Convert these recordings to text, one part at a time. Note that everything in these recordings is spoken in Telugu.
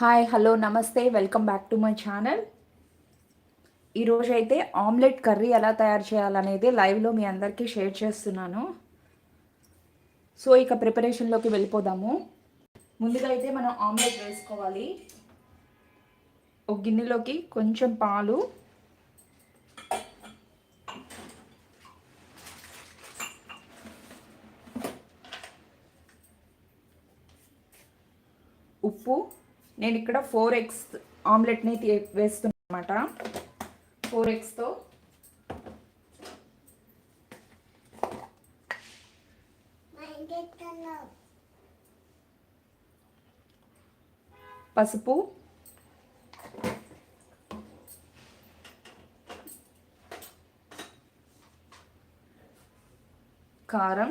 హాయ్ హలో నమస్తే welcome back to my channel ఈరోజు అయితే ఆమ్లెట్ కర్రీ ఎలా తయారు చేయాలనేది లైవ్లో మీ అందరికీ షేర్ చేస్తున్నాను. సో ఇక ప్రిపరేషన్లోకి వెళ్ళిపోదాము. ముందుగా అయితే మనం ఆమ్లెట్ వేసుకోవాలి. ఒక గిన్నెలోకి కొంచెం పాలు ఉప్పు నేను ఇక్కడ ఫోర్ ఎగ్స్ ఆమ్లెట్ని వేస్తున్నా అనమాట ఫోర్ ఎగ్స్తో పసుపు. కారం.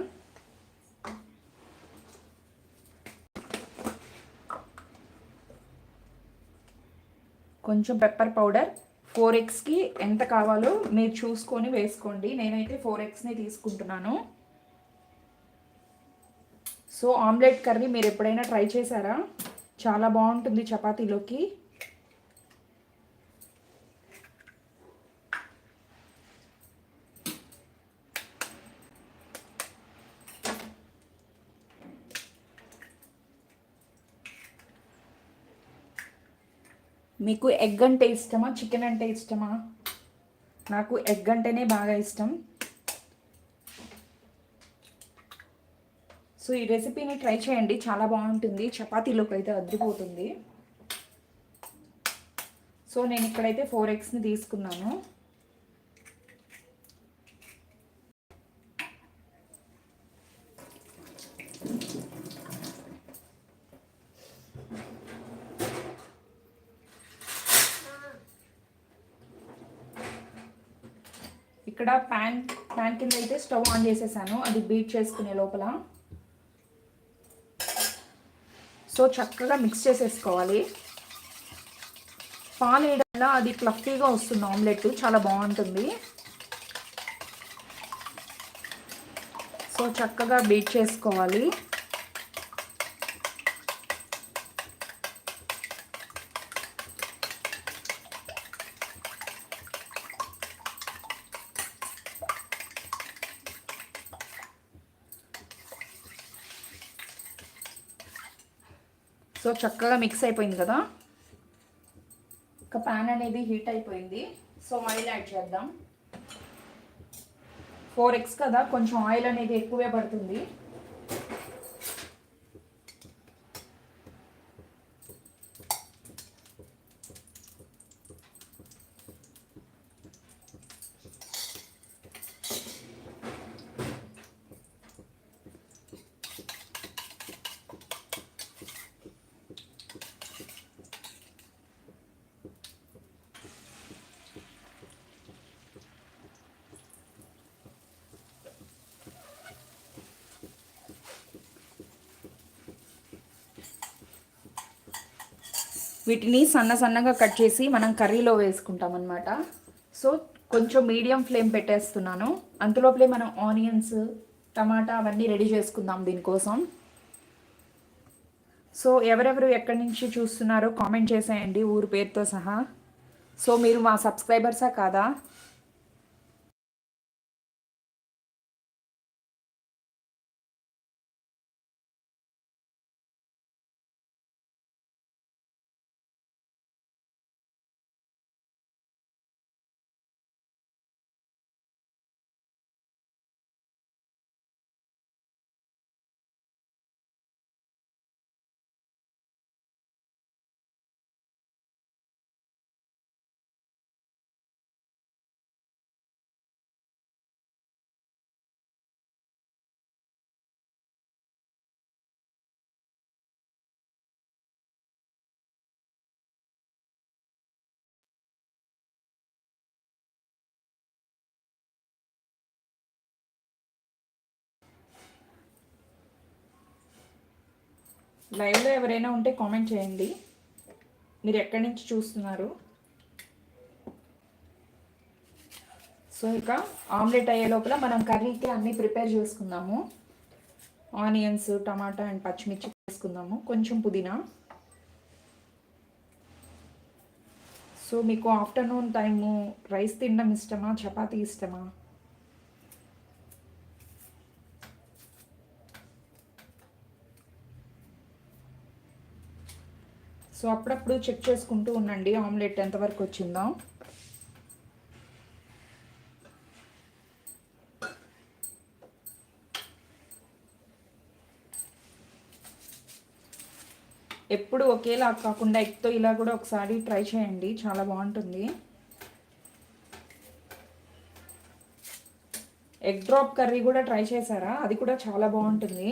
కొంచెం పెప్పర్ పౌడర్ ఫోర్ ఎగ్స్కి ఎంత కావాలో మీరు చూసుకొని వేసుకోండి. నేనైతే ఫోర్ ఎగ్స్ని తీసుకుంటున్నాను. సో ఆమ్లెట్ కర్రీ మీరు ఎప్పుడైనా ట్రై చేశారా? చాలా బాగుంటుంది చపాతీలోకి. మీకు ఎగ్ అంటే ఇష్టమా? చికెన్ అంటే ఇష్టమా? నాకు ఎగ్ అంటేనే బాగా ఇష్టం. సో ఈ రెసిపీని ట్రై చేయండి. చాలా బాగుంటుంది. చపాతీలోకి అయితే అద్దిపోతుంది సో నేను ఇక్కడైతే ఫోర్ ఎగ్స్ని తీసుకున్నాను. ఇక్కడ ప్యాన్ ప్యాన్ కింద అయితే స్టవ్ ఆన్ చేసేసాను. అది బీట్ చేసుకునే లోపల. సో చక్కగా మిక్స్ చేసేసుకోవాలి. పాలు వేయడం వల్ల అది ఫ్లఫీగా వస్తుంది ఆమ్లెట్ చాలా బాగుంటుంది. సో చక్కగా బీట్ చేసుకోవాలి. చక్కగా మిక్స్ అయిపోయింది కదా? ఒక ప్యాన్ అనేది హీట్ అయిపోయింది. సో ఆయిల్ యాడ్ చేద్దాం. ఫోర్ ఎగ్స్ కదా కొంచెం ఆయిల్ అనేది ఎక్కువే పడుతుంది. వీటిని సన్న సన్నగా కట్ చేసి మనం కర్రీలో వేసుకుంటాం అనమాట సో కొంచెం మీడియం ఫ్లేమ్ పెట్టేస్తున్నాను. అంతలోపలే మనం ఆనియన్స్ టమాటా అవన్నీ రెడీ చేసుకుందాం దీనికోసం. సో ఎవరెవరు ఎక్కడి నుంచి చూస్తున్నారో కామెంట్ చేసేయండి ఊరి పేరుతో సహా. సో మీరు మా సబ్స్క్రైబర్సా కాదా? లైవ్లో ఎవరైనా ఉంటే కామెంట్ చేయండి. మీరు ఎక్కడి నుంచి చూస్తున్నారు? సో ఇక ఆమ్లెట్ అయ్యే లోపల మనం కర్రీకి అన్నీ ప్రిపేర్ చేసుకుందాము. ఆనియన్స్ టమాటా అండ్ పచ్చిమిర్చి వేసుకుందాము. కొంచెం పుదీనా. సో మీకు ఆఫ్టర్నూన్ టైము రైస్ తినడం ఇష్టమా? చపాతీ ఇష్టమా? సో అప్పుడప్పుడు చెక్ చేసుకుంటూ ఉండండి. ఆమ్లెట్ ఎంతవరకు వచ్చిందో. ఎప్పుడు ఒకేలా కాకుండా ఎగ్తో ఇలా కూడా ఒకసారి ట్రై చేయండి. చాలా బాగుంటుంది. ఎగ్ డ్రాప్ కర్రీ కూడా ట్రై చేశారా? అది కూడా చాలా బాగుంటుంది.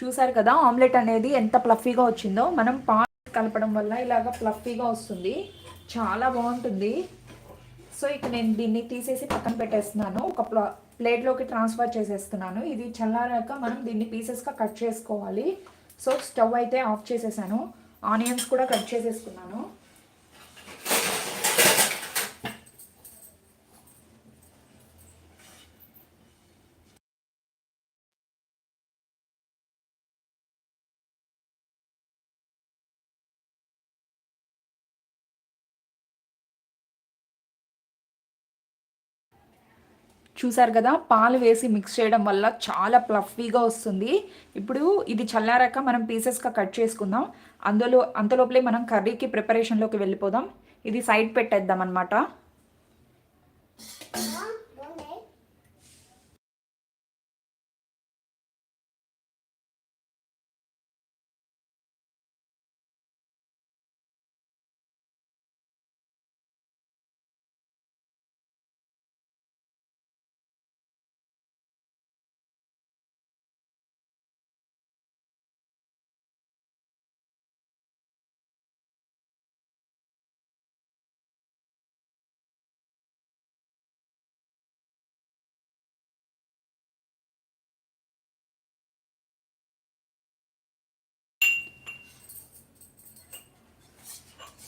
చూసారు కదా ఆమ్లెట్ అనేది ఎంత ప్లఫీగా వచ్చిందో. మనం పాన్ కలపడం వల్ల ఇలాగ ప్లఫీగా వస్తుంది. చాలా బాగుంటుంది. సో ఇక నేను దీన్ని తీసేసి పక్కన పెట్టేస్తున్నాను. ఒక ప్లా ప్లేట్లోకి ట్రాన్స్ఫర్ చేసేస్తున్నాను. ఇది చల్లారాక మనం దీన్ని పీసెస్గా కట్ చేసుకోవాలి. సో స్టవ్ అయితే ఆఫ్ చేసేసాను. ఆనియన్స్ కూడా కట్ చేసేసుకున్నాను. చూసారు కదా పాలు వేసి మిక్స్ చేయడం వల్ల చాలా ప్లఫీగా వస్తుంది. ఇప్పుడు ఇది చల్లారాక మనం పీసెస్గా కట్ చేసుకుందాం. అందులో అంతలోపలే మనం కర్రీకి ప్రిపరేషన్లోకి వెళ్ళిపోదాం. ఇది సైడ్ పెట్టేద్దాం అనమాట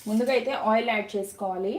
ముందుగా అయితే ఆయిల్ యాడ్ చేసుకోవాలి.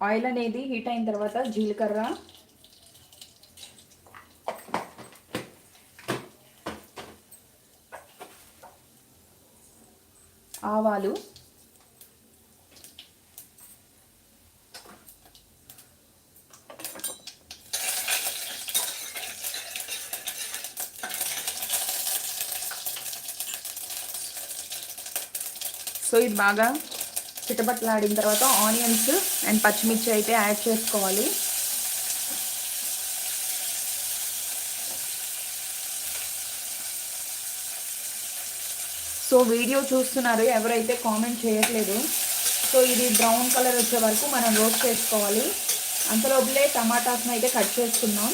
ఆయిల్ అనేది హీట్ అయిన తర్వాత జీలకర్ర. ఆవాలు. సో ఇది బాగా చిటపట్లాడిన తర్వాత ఆనియన్స్ అండ్ పచ్చిమిర్చి అయితే యాడ్ చేసుకోవాలి. సో వీడియో చూస్తున్నారు ఎవరైతే కామెంట్ చేయట్లేదు. సో ఇది బ్రౌన్ కలర్ వచ్చే వరకు మనం రోస్ట్ చేసుకోవాలి. అంతలోపలే టమాటాస్ని అయితే కట్ చేసుకున్నాం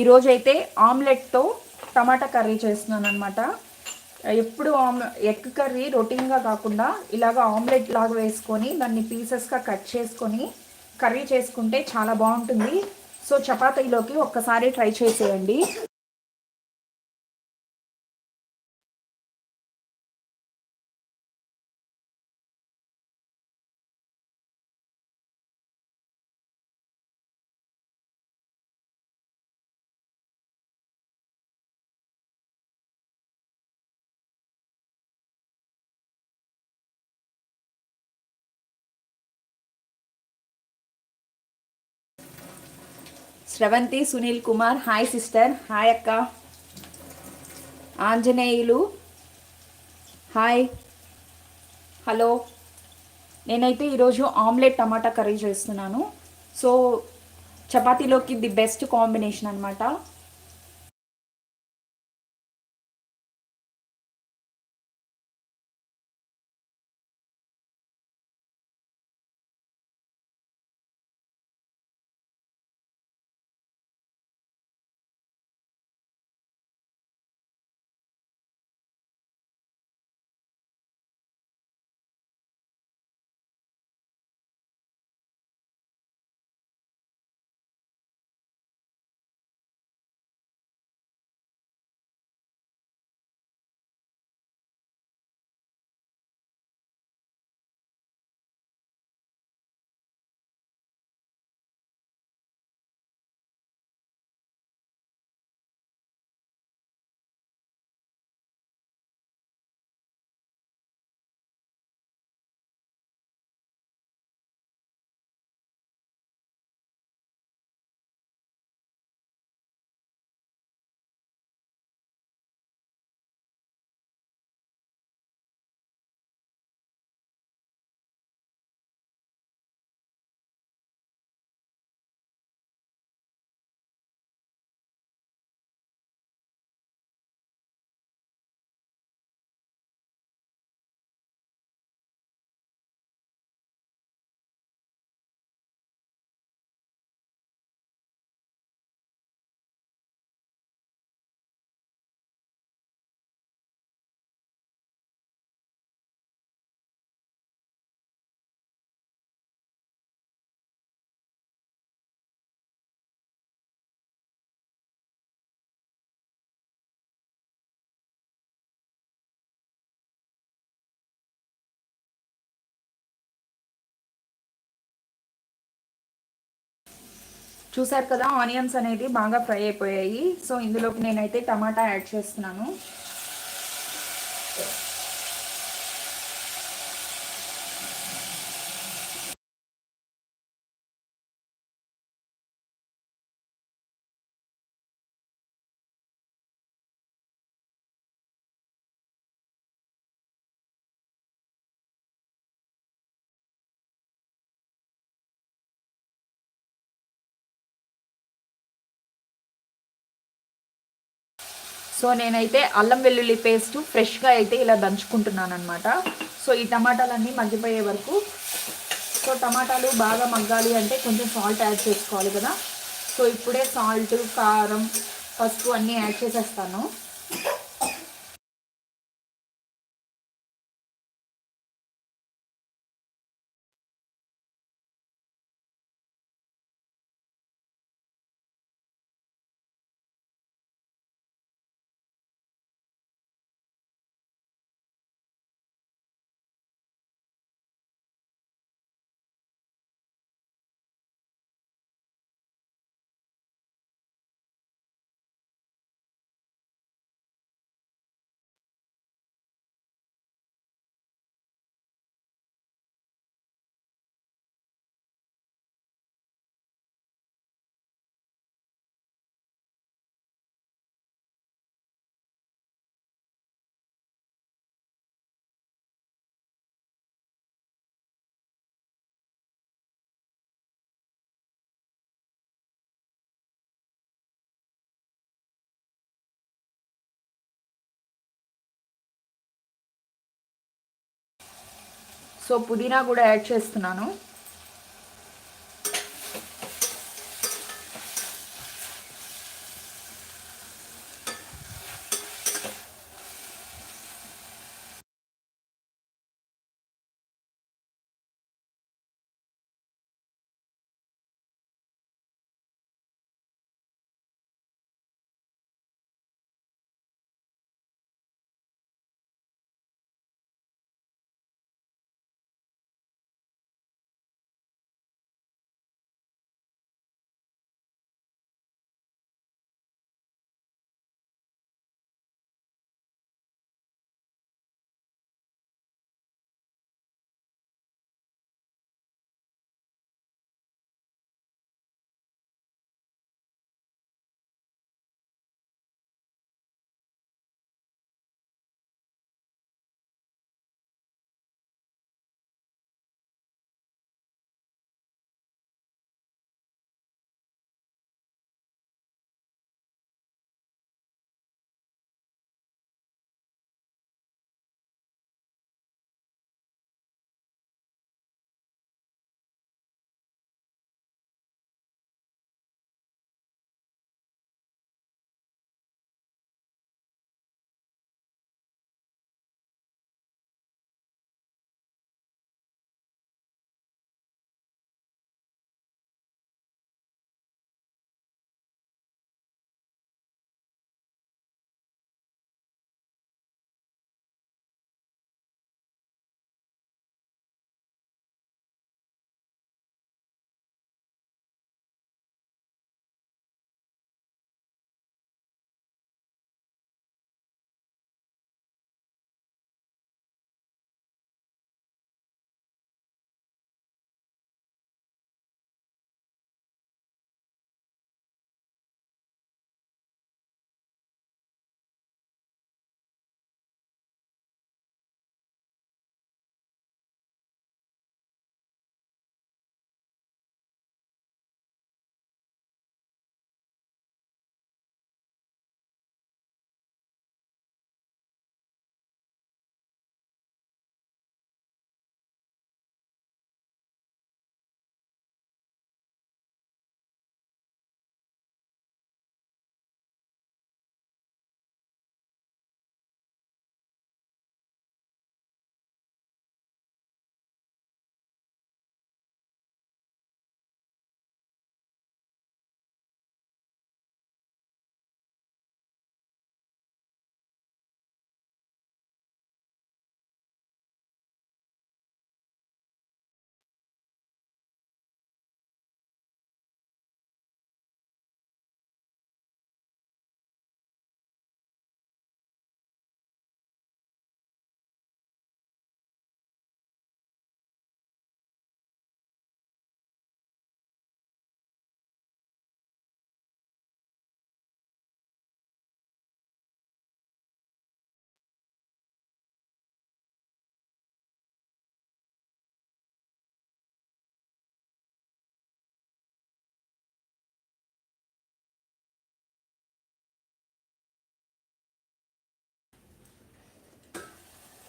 ఈరోజు అయితే ఆమ్లెట్తో టమాటా కర్రీ చేస్తున్నాను అనమాట ఎప్పుడు ఆమ్ ఎగ్ కర్రీ రొటీన్గా కాకుండా ఇలాగ ఆమ్లెట్ లాగా వేసుకొని దాన్ని పీసెస్గా కట్ చేసుకొని కర్రీ చేసుకుంటే చాలా బాగుంటుంది. సో చపాతీలోకి ఒక్కసారి ట్రై చేసేయండి. Sravanthi Sunil Kumar. Hi sister. Hi అక్క. ఆంజనేయులు. హాయ్. హలో. నేనైతే ఈరోజు ఆమ్లెట్ టమాటా కర్రీ చేస్తున్నాను. సో చపాతీలోకి ది బెస్ట్ కాంబినేషన్ అనమాట చూసారు కదా ఆనియన్స్ అనేది బాగా ఫ్రై అయిపోయాయి. సో ఇందులోకి నేనైతే టమాటా యాడ్ చేస్తున్నాను. సో నేనైతే అల్లం వెల్లుల్లి పేస్ట్ ఫ్రెష్గా అయితే ఇలా దంచుకుంటున్నాను అనమాట సో ఈ టమాటాలన్నీ మగ్గిపోయే వరకు సో టమాటాలు బాగా మగ్గాలి అంటే కొంచెం సాల్ట్ యాడ్ చేసుకోవాలి కదా. సో ఇప్పుడే సాల్ట్ కారం పసుపు అన్నీ యాడ్ చేసేస్తాను. సో పుదీనా కూడా యాడ్ చేస్తున్నాను.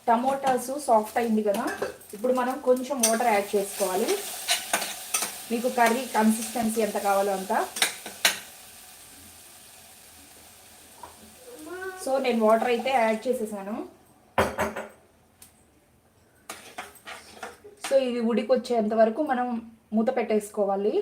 టమోటాస్ సాఫ్ట్ అయింది కదా ఇప్పుడు మనం కొంచెం వాటర్ యాడ్ చేసుకోవాలి. మీకు కర్రీ కన్సిస్టెన్సీ ఎంత కావాలో అంత. సో నేను వాటర్ అయితే యాడ్ చేసేసాను. సో ఇది ఉడికి వచ్చేంత వరకు మనం మూత పెట్టేసుకోవాలి.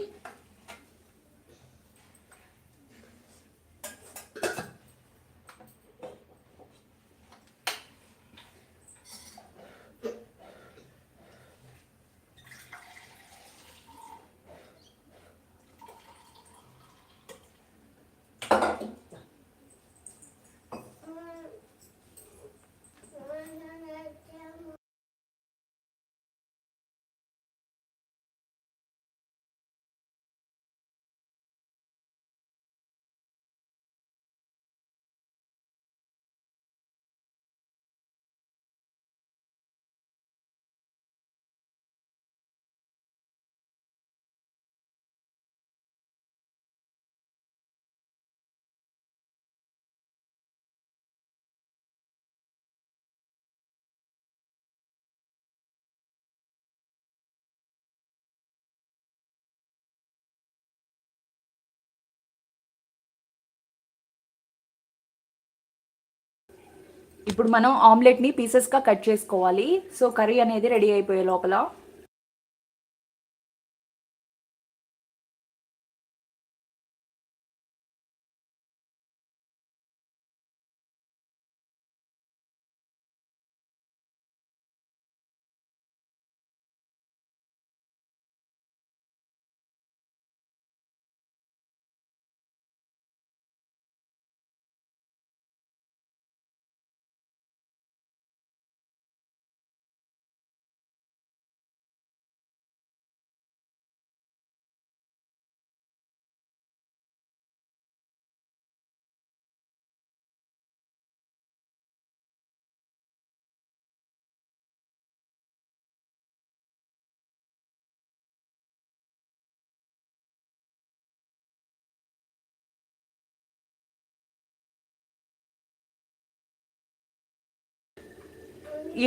ఇప్పుడు మనం ఆమ్లెట్ని పీసెస్గా కట్ చేసుకోవాలి. సో కర్రీ అనేది రెడీ అయిపోయే లోపల.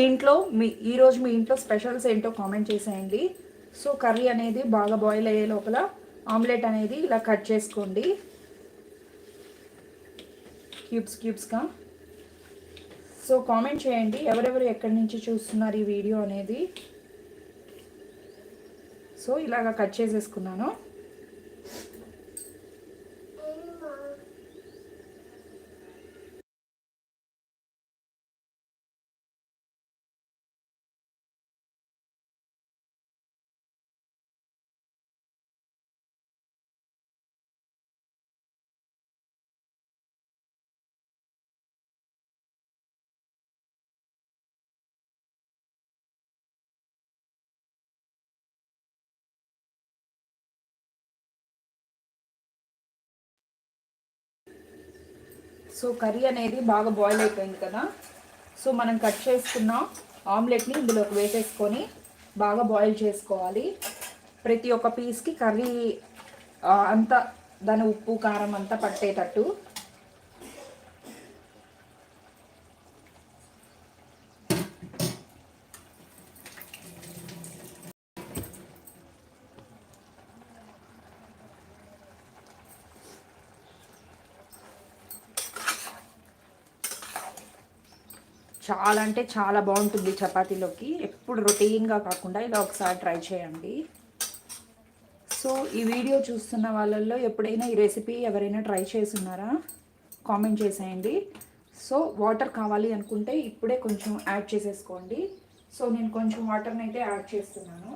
ఇంట్లో మీ ఈరోజు మీ ఇంట్లో స్పెషల్స్ ఏంటో కామెంట్ చేసేయండి. సో కర్రీ అనేది బాగా బాయిల్ అయ్యే లోపల ఆమ్లెట్ అనేది ఇలా కట్ చేసుకోండి. క్యూబ్స్ క్యూబ్స్గా. సో కామెంట్ చేయండి ఎవరెవరు ఎక్కడి నుంచి చూస్తున్నారు ఈ వీడియో అనేది. సో ఇలాగ కట్ చేసేసుకున్నాను. సో కర్రీ అనేది బాగా బాయిల్ అయిపోయింది కదా. సో మనం కట్ చేసుకున్న ఆమ్లెట్ని ఇందులోకి వేసేసుకొని బాగా బాయిల్ చేసుకోవాలి. ప్రతి ఒక్క పీస్కి కర్రీ అంతా దాని ఉప్పు కారం అంతా పట్టేటట్టు చాలా అంటే చాలా బాగుంటుంది చపాతీలోకి. ఎప్పుడు రొటీన్గా కాకుండా ఇలా ఒకసారి ట్రై చేయండి. సో ఈ వీడియో చూస్తున్న వాళ్ళల్లో ఎప్పుడైనా ఈ రెసిపీ ఎవరైనా ట్రై చేస్తున్నారా? కామెంట్ చేసేయండి. సో వాటర్ కావాలి అనుకుంటే ఇప్పుడే కొంచెం యాడ్ చేసేసుకోండి. సో నేను కొంచెం వాటర్ని అయితే యాడ్ చేస్తున్నాను.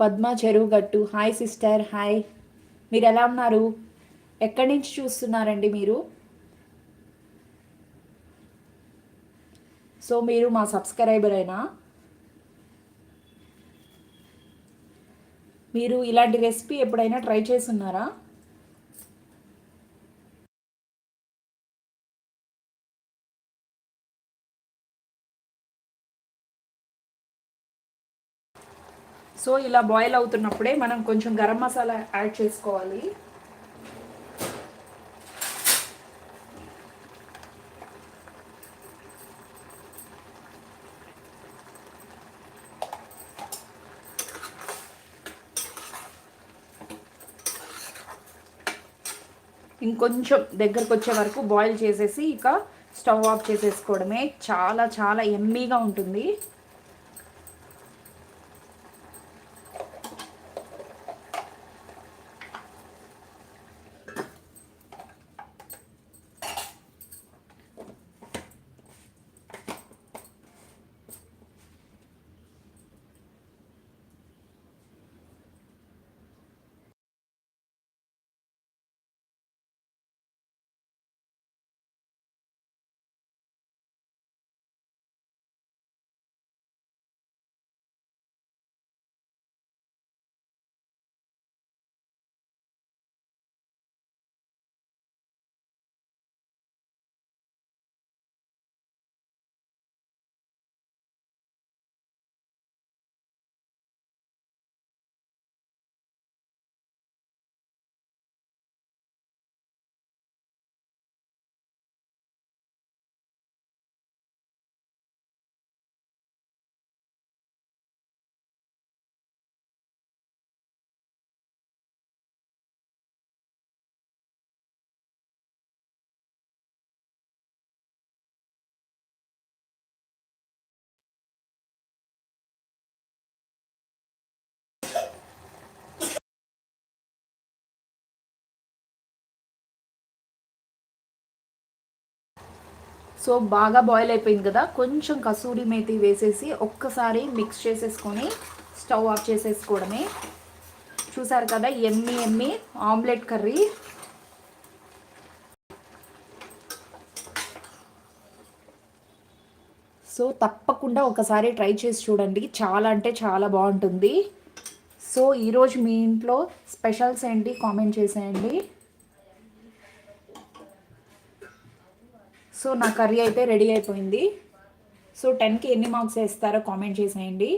పద్మ చెరువు గట్టు. Hi sister hi. మీరు ఎలా ఉన్నారు? ఎక్కడి నుంచి చూస్తున్నారండి మీరు? సో మీరు మా సబ్స్క్రైబర్ అయినా మీరు ఇలాంటి రెసిపీ ఎప్పుడైనా ట్రై చేస్తున్నారా? సో ఇలా బాయిల్ అవుతున్నప్పుడే మనం కొంచెం గరం మసాలా యాడ్ చేసుకోవాలి. ఇంకొంచెం దగ్గరకు వచ్చే వరకు బాయిల్ చేసేసి ఇక స్టవ్ ఆఫ్ చేసేసుకోవడమే. చాలా చాలా ఎమ్మీగా ఉంటుంది. సో బాగా బాయిల్ అయిపోయింది కదా కొంచెం కసూరి మేతి వేసేసి ఒక్కసారి మిక్స్ చేసేసుకొని స్టవ్ ఆఫ్ చేసేసుకోవడమే. చూసారు కదా ఎమ్మి ఎమ్మి ఆమ్లెట్ కర్రీ. సో తప్పకుండా ఒకసారి ట్రై చేసి చూడండి చాలా అంటే చాలా బాగుంటుంది. సో ఈరోజు మీ ఇంట్లో స్పెషల్స్ ఏంటి కామెంట్ చేసేయండి. సో నా కర్రీ అయితే రెడీ అయిపోయింది. సో టెన్కి ఎన్ని మార్క్స్ వేస్తారో కామెంట్ చేసేయండి.